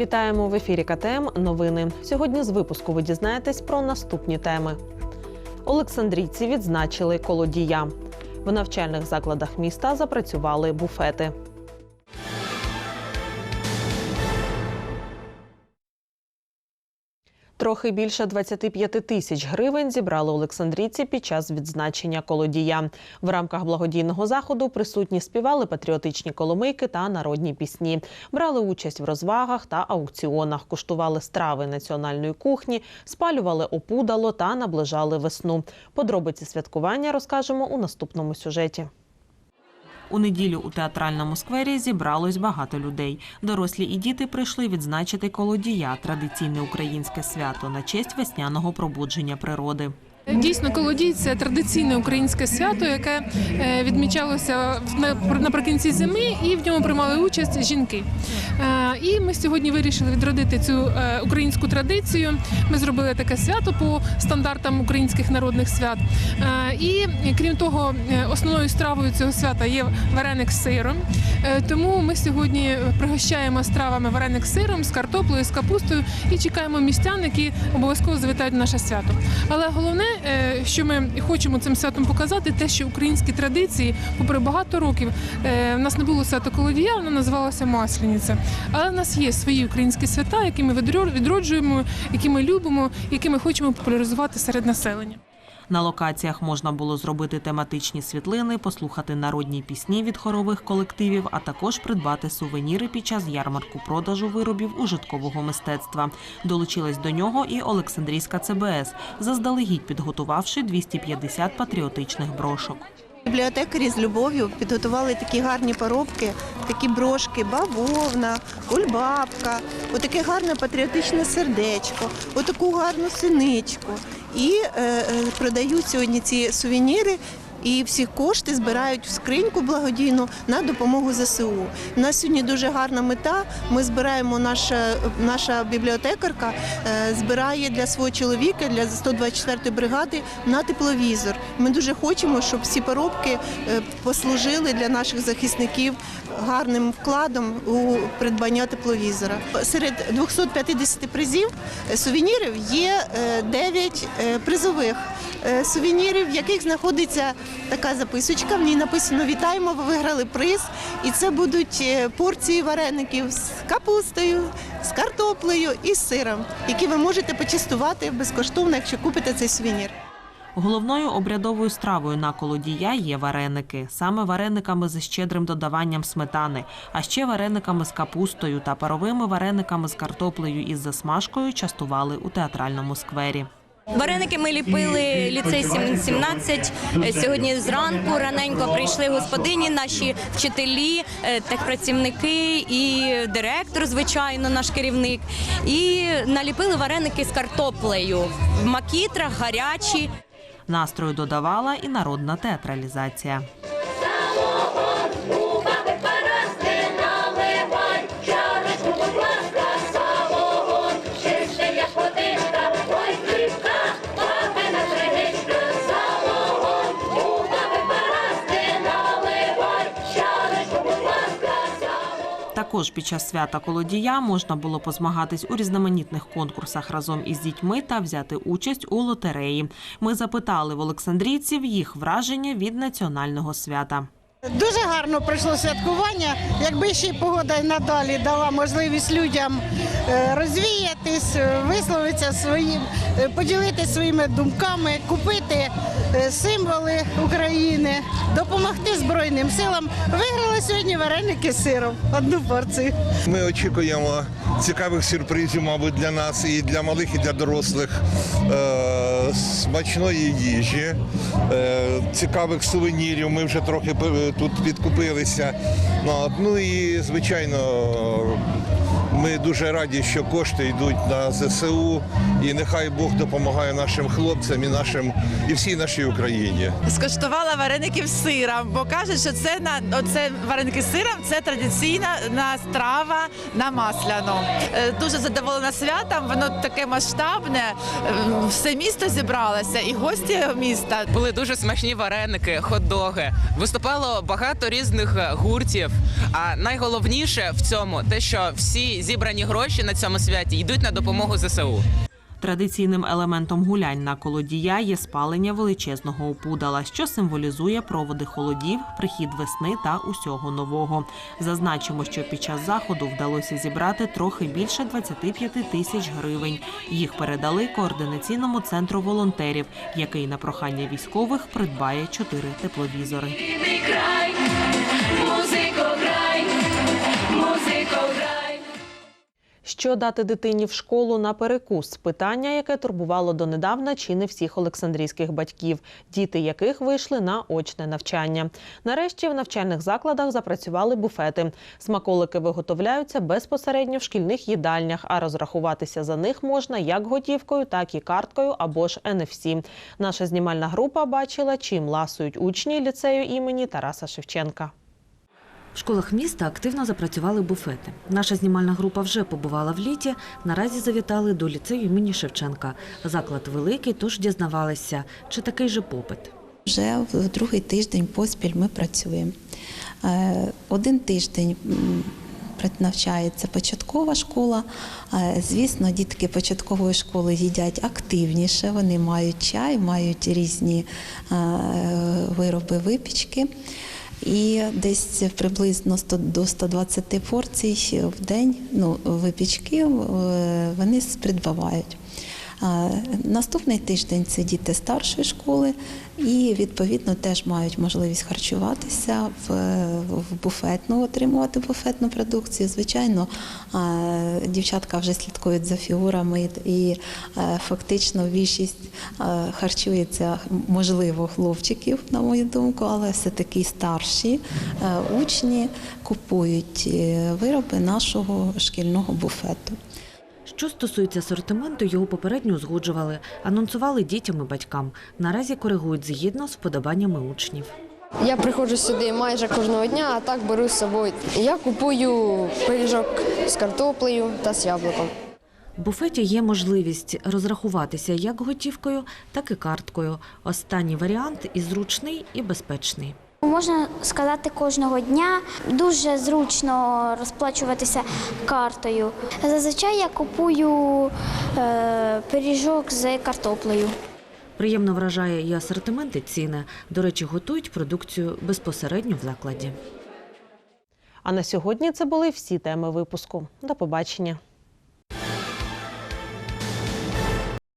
Вітаємо в ефірі КТМ. Новини. Сьогодні з випуску ви дізнаєтесь про наступні теми. Олександрійці відзначили колодія. В навчальних закладах міста запрацювали буфети. Трохи більше 25 тисяч гривень зібрали олександрійці під час відзначення колодія. В рамках благодійного заходу присутні співали патріотичні коломийки та народні пісні, брали участь в розвагах та аукціонах, куштували страви національної кухні, спалювали опудало та наближали весну. Подробиці святкування розкажемо у наступному сюжеті. У неділю у театральному сквері зібралось багато людей. Дорослі і діти прийшли відзначити колодія традиційне українське свято на честь весняного пробудження природи. Дійсно, колодій це традиційне українське свято, яке е, відмічалося в- на- наприкінці зими, і в ньому приймали участь жінки. Е, І ми сьогодні вирішили відродити цю е, українську традицію. Ми зробили таке свято по стандартам українських народних свят. І крім того, основною стравою цього свята є вареник з сиром. Тому ми сьогодні пригощаємо стравами вареник з сиром, з картоплею, з капустою і чекаємо містян, які обов'язково завітають на наше свято. Але головне, що ми хочемо цим святом показати, те, що українські традиції, попри багато років, е, в нас не було свято колодія, воно називалося Масляниця. Але в нас є свої українські свята, які ми відро- відроджуємо, які ми любимо, які ми хочемо популяризувати серед населення. На локаціях можна було зробити тематичні світлини, послухати народні пісні від хорових колективів, а також придбати сувеніри під час ярмарку продажу виробів ужиткового мистецтва. Долучилась до нього і Олександрійська ЦБС, заздалегідь підготувавши 250 патріотичних брошок. Бібліотекарі з любов'ю підготували такі гарні поробки, такі брошки, бавовна, кульбабка, отаке гарне патріотичне сердечко, отаку гарну синичку. І е, е, продають сьогодні ці сувеніри. І всі кошти збирають в скриньку благодійну на допомогу ЗСУ. У нас сьогодні дуже гарна мета. Ми збираємо наша, наша бібліотекарка е, збирає для свого чоловіка, для 124-ї бригади на тепловізор. Ми дуже хочемо, щоб всі поробки е, послужили для наших захисників гарним вкладом у придбання тепловізора. Серед 250 призів е, сувенірів є 9 призових сувенірів, в яких знаходиться така записочка. В ній написано Вітаємо, ви виграли приз. І це будуть е, порції вареників з капустою, з картоплею і з сиром, які ви можете почастувати безкоштовно, якщо купите цей сувенір. Головною обрядовою стравою на колодія є вареники. Саме варениками з щедрим додаванням сметани, а ще варениками з капустою та паровими варениками з картоплею із засмажкою частували у театральному сквері. Вареники ми ліпили ліцей 17. Е, Сьогодні зранку раненько прийшли господині, наші вчителі, е, техпрацівники і директор, звичайно, наш керівник. І наліпили вареники з картоплею в макітрах, гарячі. Настрою додавала і народна театралізація. Також під час свята колодія можна було позмагатись у різноманітних конкурсах разом із дітьми та взяти участь у лотереї. Ми запитали в олександрійців їх враження від національного свята. Дуже гарно пройшло святкування. Якби ще й погода й надалі дала можливість людям е, розвіятись, е, висловитися своїм, е, поділитися своїми думками, купити е, символи України, допомогти Збройним силам. Виграли сьогодні вареники з сиром, одну порцію. Ми очікуємо цікавих сюрпризів, мабуть, для нас і для малих, і для дорослих. Смачної їжі, цікавих сувенірів. Ми вже трохи тут підкупилися. Ну, Ну і звичайно. Ми дуже раді, що кошти йдуть на ЗСУ, і нехай Бог допомагає нашим хлопцям і нашим і всій нашій Україні. скоштувала вареників з сиром, бо кажуть, що це на оце вареники з сиром це традиційна на страва на масляну. Е, Дуже задоволена святом, воно таке масштабне. е, Все місто зібралося, і гості міста. Були дуже смачні вареники, хот-доги. Виступало багато різних гуртів. А найголовніше в цьому те, що всі зібрані гроші на цьому святі йдуть на допомогу ЗСУ. Традиційним елементом гулянь на колодія є спалення величезного опудала, що символізує проводи холодів, прихід весни та усього нового. Зазначимо, що під час заходу вдалося зібрати трохи більше 25 тисяч гривень. Їх передали координаційному центру волонтерів, який на прохання військових придбає чотири тепловізори. Що дати дитині в школу на перекус? Питання, яке турбувало донедавна чи не всіх олександрійських батьків, діти яких вийшли на очне навчання. Нарешті в навчальних закладах запрацювали буфети. Смаколики виготовляються безпосередньо в шкільних їдальнях, а розрахуватися за них можна як готівкою, так і карткою або ж NFC. Наша знімальна група бачила, чим ласують учні ліцею імені Тараса Шевченка. В школах міста активно запрацювали буфети. Наша знімальна група вже побувала в літі. Наразі завітали до ліцею імені Шевченка. Заклад великий, тож дізнавалися, чи такий же попит. Вже в другий тиждень поспіль ми працюємо. Е, Один тиждень навчається початкова школа. Е, Звісно, дітки початкової школи їдять активніше, вони мають чай, мають різні е, вироби випічки. І десь приблизно 100 до 120 порцій в день ну, випічки е, вони придбавають. Наступний тиждень це діти старшої школи і відповідно теж мають можливість харчуватися в, буфетну, отримувати буфетну продукцію. Звичайно, дівчатка вже слідкують за фігурами і е, фактично більшість е, харчується, можливо, хлопчиків, на мою думку, але все-таки старші е, учні купують вироби нашого шкільного буфету. Що стосується асортименту, його попередньо узгоджували, анонсували дітям і батькам. Наразі коригують згідно з вподобаннями учнів. Я приходжу сюди майже кожного дня, а так беру з собою. Я купую пиріжок з картоплею та з яблуком. В буфеті є можливість розрахуватися як готівкою, так і карткою. Останній варіант і зручний, і безпечний. Можна сказати кожного дня дуже зручно розплачуватися картою. Зазвичай я купую е, пиріжок з картоплею. Приємно вражає і асортимент, і ціни. До речі, готують продукцію безпосередньо в закладі. А на сьогодні це були всі теми випуску. До побачення.